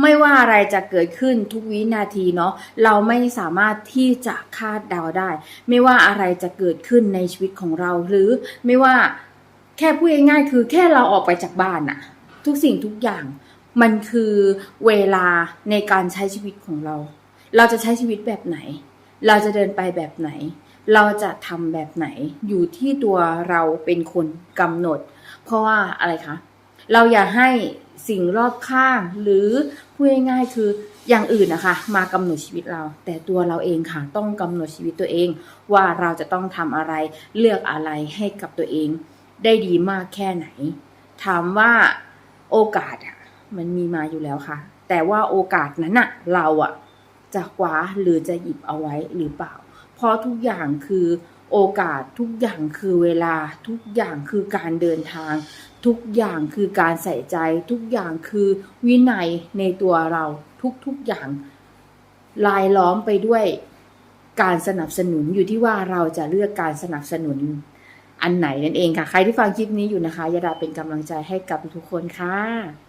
ไม่ว่าอะไรจะเกิดขึ้นทุกวินาทีเนาะเราไม่สามารถที่จะคาดเดาได้ ไม่ว่าอะไรจะเกิดขึ้นในชีวิตของเรา หรือไม่ว่าแค่พูดง่ายๆคือแค่เราออกไปจากบ้านอะทุกสิ่งทุกอย่างมันคือเวลาในการใช้ชีวิตของเรา เราจะใช้ชีวิตแบบไหน เราจะเดินไปแบบไหน เราจะทำแบบไหน อยู่ที่ตัวเราเป็นคนกำหนด เพราะว่าอะไรคะ เราอย่าให้ สิ่งรอบข้าง หรือพูดง่ายๆคืออย่างอื่นนะคะ มากำหนดชีวิตเรา แต่ตัวเราเองค่ะต้องกำหนดชีวิตตัวเอง ว่าเราจะต้องทำอะไรเลือกอะไรให้กับตัวเอง ได้ดีมากแค่ไหน ถามว่าโอกาสอะมันมีมาอยู่แล้วค่ะ แต่ว่าโอกาสนั้นอะเราอะจะคว้าหรือจะหยิบเอาไว้หรือเปล่า เพราะทุกอย่างคือ โอกาสทุกอย่างคือเวลาทุกอย่างคือการเดินทาง ทุกอย่างคือการใส่ใจ ทุกอย่างคือวินัยในตัวเราทุกๆอย่างลายล้อมไปด้วยการสนับสนุนอยู่ที่ว่าเราจะเลือกการสนับสนุนอันไหนนั่นเองค่ะ ใครที่ฟังคลิปนี้อยู่นะคะยาดาเป็นกำลังใจให้กับทุกคนค่ะ